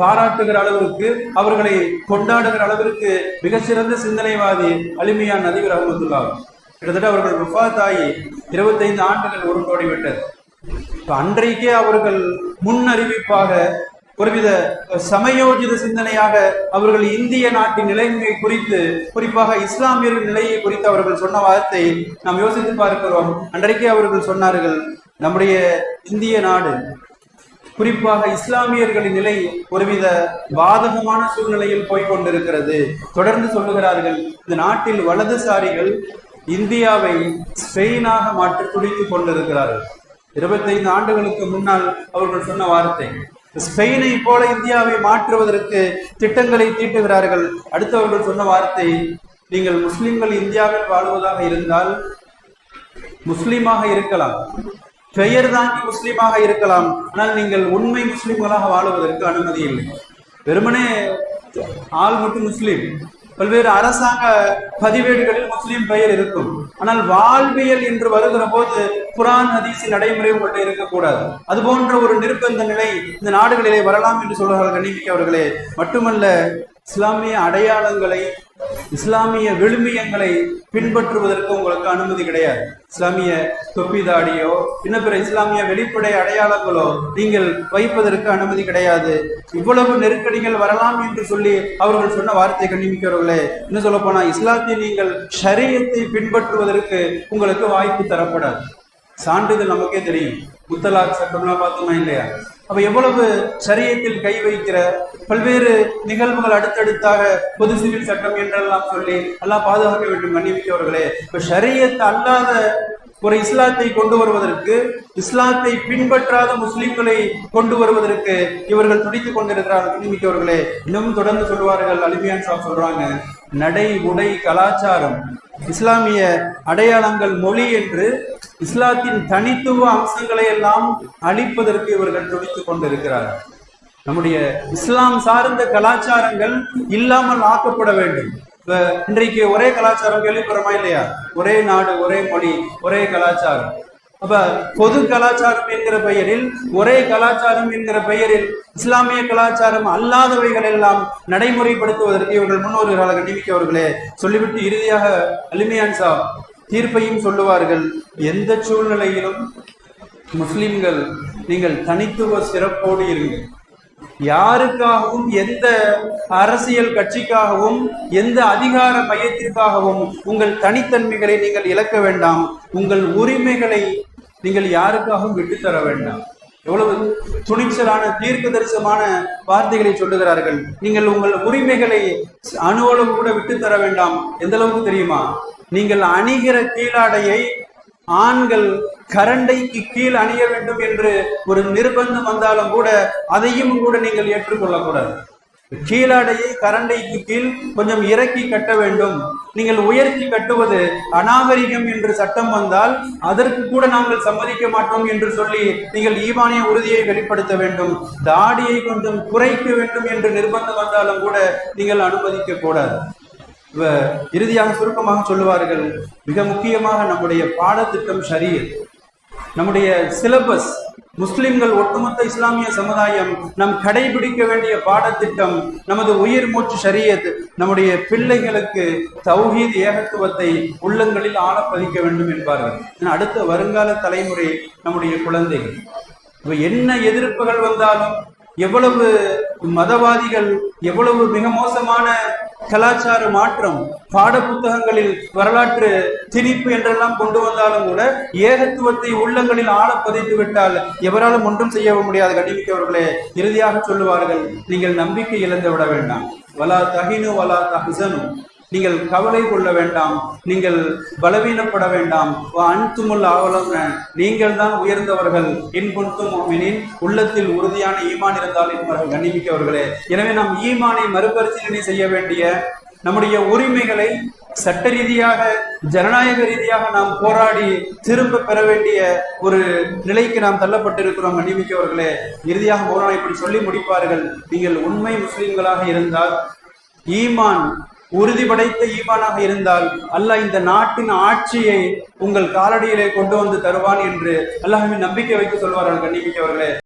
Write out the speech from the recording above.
பாராட்டுகிற அளவிற்கு அவர்களை கொண்டாடுகிற அளவிற்கு மிகச்சிறந்த சிந்தனைவாதி அலிமையான் நதிவர் அகமதுல்லா. கிட்டத்தட்ட அவர்கள் ருஃபாத் இருபத்தைந்து ஆண்டுகள் உருண்டோடி விட்டது. இப்ப அன்றைக்கே அவர்கள் முன் அறிவிப்பாக ஒருவித சமயோஜித சிந்தனையாக அவர்கள் இந்திய நாட்டின் நிலைமை குறித்து குறிப்பாக இஸ்லாமியர்கள் நிலையை குறித்து அவர்கள் சொன்ன வார்த்தை நாம் யோசித்து பார்க்கிறோம். அன்றைக்கே அவர்கள் சொன்னார்கள் நம்முடைய இந்திய நாடு குறிப்பாக இஸ்லாமியர்களின் நிலை ஒருவித பாதகமான சூழ்நிலையில் போய்கொண்டிருக்கிறது தொடர்ந்து சொல்லுகிறார்கள் இந்த நாட்டில் வலதுசாரிகள் இந்தியாவை ஸ்பெயினாக மாற்றி துடித்துக் கொண்டிருக்கிறார்கள். இருபத்தைந்து ஆண்டுகளுக்கு முன்னால் அவர்கள் சொன்ன வார்த்தை ஸ்பெயினை போல இந்தியாவை மாற்றுவதற்கு திட்டங்களை தீட்டுகிறார்கள். அடுத்தவர்கள் சொன்ன வார்த்தை நீங்கள் முஸ்லிம்கள் இந்தியாவில் வாழ்வதாக இருந்தால் முஸ்லீமாக இருக்கலாம். பெயர் தாங்கி முஸ்லீமாக இருக்கலாம். ஆனால் நீங்கள் உண்மை முஸ்லீம்களாக வாழுவதற்கு அனுமதி இல்லை. வெறுமனே ஆள் மட்டும் முஸ்லீம். பல்வேறு அரசாங்க பதிவேடுகளில் முஸ்லீம் பெயர் இருக்கும். ஆனால் வாழ்வியல் என்று வருகிற போது குரான் ஹதீஸின் நடைமுறை உங்கள்கிட்ட இருக்கக்கூடாது. அது போன்ற ஒரு நிர்பந்த நிலை இந்த நாடுகளிலே வரலாம் என்று சொல்கிறார்கள் கண்ணிமிக்க அவர்களே மட்டுமல்ல இஸ்லாமிய அடையாளங்களை இஸ்லாமிய விழுமியங்களை பின்பற்றுவதற்கு உங்களுக்கு அனுமதி கிடையாது. இஸ்லாமிய தொப்பிதாடியோ இன்னும் பிற இஸ்லாமிய வெளிப்படை அடையாளங்களோ நீங்கள் வைப்பதற்கு அனுமதி கிடையாது. இவ்வளவு நெருக்கடிகள் வரலாம் என்று சொல்லி அவர்கள் சொன்ன வார்த்தை கண்ணிமிக்கிறவர்களே என்ன சொல்ல போனா இஸ்லாத்தை நீங்கள் ஷரியத்தை பின்பற்றுவதற்கு உங்களுக்கு வாய்ப்பு தரப்படாது. சான்றிதழ் நமக்கே தெரியும். முத்தலாக் சட்டம்லாம் பார்த்தோமா இல்லையா? அப்ப எவ்வளவு சரியத்தில் கை வைக்கிற பல்வேறு நிகழ்வுகள் அடுத்தடுத்தாக பொது சிவில் சட்டம் என்றெல்லாம் சொல்லி எல்லாம் பாதுகாக்க வேண்டும் மன்னிமிக்கவர்களே இப்ப ஷரியத் அல்லாத ஒரு இஸ்லாத்தை கொண்டு வருவதற்கு இஸ்லாத்தை பின்பற்றாத முஸ்லிம்களை கொண்டு வருவதற்கு இவர்கள் துடித்துக் கொண்டிருக்கிறார்கள் மன்னிமிக்கவர்களே இன்னும் தொடர்ந்து சொல்வார்கள் அலிமியான் சாப் சொல்றாங்க நடை உடை கலாச்சாரம் இஸ்லாமிய அடையாளங்கள் மொழி என்று இஸ்லாத்தின் தனித்துவ அம்சங்களை எல்லாம் அழிப்பதற்கு இவர்கள் துடித்துக் கொண்டிருக்கிறார்கள். நம்முடைய இஸ்லாம் சார்ந்த கலாச்சாரங்கள் இல்லாமல் ஆக்கப்பட வேண்டும். இப்ப இன்றைக்கு ஒரே கலாச்சாரம் கேள்விப்புறமா இல்லையா? ஒரே நாடு ஒரே மொழி ஒரே கலாச்சாரம். அப்ப பொது கலாச்சாரம் என்கிற பெயரில் ஒரே கலாச்சாரம் என்கிற பெயரில் இஸ்லாமிய கலாச்சாரம் அல்லாதவைகள் எல்லாம் நடைமுறைப்படுத்துவதற்கு இவர்கள் முன்னோர்களாக கண்டிப்பிக்கவர்களே சொல்லிவிட்டு இறுதியாக அலிமியான் சாப் தீர்ப்பையும் சொல்லுவார்கள். எந்த சூழ்நிலையிலும் முஸ்லிம்கள் நீங்கள் தனித்துவ சிறப்போடு இருங்கள். யாருக்காகவும் எந்த அரசியல் கட்சிக்காகவும் எந்த அதிகார மையத்திற்காகவும் உங்கள் தனித்தன்மைகளை நீங்கள் இழக்க வேண்டாம். உங்கள் உரிமைகளை நீங்கள் யாருக்காகவும் விட்டுத்தர வேண்டாம். எவ்வளவு துணிச்சலான தீர்க்க தரிசமான வார்த்தைகளை சொல்லுகிறார்கள். நீங்கள் உங்கள் உரிமைகளை அணுவளவு கூட விட்டுத்தர வேண்டாம். எந்த அளவுக்கு தெரியுமா? நீங்கள் அணிகிற கீழாடையை ஆண்கள் கரண்டைக்கு கீழ் அணிய வேண்டும் என்று ஒரு நிர்பந்தம் வந்தாலும் கூட அதையும் கூட நீங்கள் ஏற்றுக்கொள்ளக்கூடாது கீழாடையை கரண்டைக்கு கீழ் கொஞ்சம் இறக்கி கட்ட வேண்டும். நீங்கள் உயர்த்தி கட்டுவது அநாகரிகம் என்று சட்டம் வந்தால் அதற்கு கூட நாங்கள் சம்மதிக்க மாட்டோம் என்று சொல்லி நீங்கள் ஈவானிய உறுதியை வெளிப்படுத்த வேண்டும். தாடியை கொஞ்சம் குறைக்க வேண்டும் என்று நிர்பந்தம் வந்தாலும் கூட நீங்கள் அனுமதிக்க கூடாது. இறுதியாக சுருக்கமாக சொல்லுவார்கள் மிக முக்கியமாக நம்முடைய பாடத்திட்டம் ஷரியத். நம்முடைய சிலபஸ் முஸ்லிம்கள் ஒட்டுமொத்த இஸ்லாமிய சமுதாயம் நம் கடைபிடிக்க வேண்டிய பாடத்திட்டம் நமது உயிர் மூச்சு சரியது. நம்முடைய பிள்ளைகளுக்கு தௌஹீத் ஏகத்துவத்தை உள்ளங்களில் ஆழப்பதிக்க வேண்டும் என்பார்கள். அடுத்த வருங்கால தலைமுறை நம்முடைய குழந்தைகள். என்ன எதிர்ப்புகள் வந்தாலும் எவ்வளவு மதவாதிகள் எவ்வளவு மிக மோசமான கலாச்சார மாற்றம் பாட புத்தகங்களில் வரலாற்று திணிப்பு என்றெல்லாம் கொண்டு வந்தாலும் கூட ஏகத்துவத்தை உள்ளங்களில் ஆழ பதித்து விட்டால் எவராலும் ஒன்றும் செய்ய முடியாது. கண்டிப்பிக்கவர்களே இறுதியாக சொல்லுவார்கள் நீங்கள் நம்பிக்கை இழந்து விட வேண்டாம். வலா தகினு வலா தஹசனு. நீங்கள் கவலை கொள்ள வேண்டாம். நீங்கள் பலவீனப்பட வேண்டாம். அன்துமுல் ஆவலம் நீங்கள் தான் உயர்ந்தவர்கள். இன்புண்தும் உள்ளத்தில் உறுதியான ஈமான் இருந்தால் என்பவர்கள் கண்ணிமிக்கவர்களே. எனவே நாம் ஈமானை மறுபரிசீலனை செய்ய வேண்டிய நம்முடைய உரிமைகளை சட்ட ரீதியாக ஜனநாயக ரீதியாக நாம் போராடி திரும்ப பெற வேண்டிய ஒரு நிலைக்கு நாம் தள்ளப்பட்டிருக்கிறோம் மன்னிமிக்கவர்களே இறுதியாக மௌலானா இப்படி சொல்லி முடிப்பார்கள். நீங்கள் உண்மை முஸ்லிம்களாக இருந்தால் ஈமான் உறுதி படைத்த ஈமானாக இருந்தால் அல்லாஹ் இந்த நாட்டின் ஆட்சியை உங்கள் காலடியிலே கொண்டு வந்து தருவான் என்று அல்லாஹின் நம்பிக்கை வைத்து சொல்வார்கள் கண்ணிமிக்கவர்களே.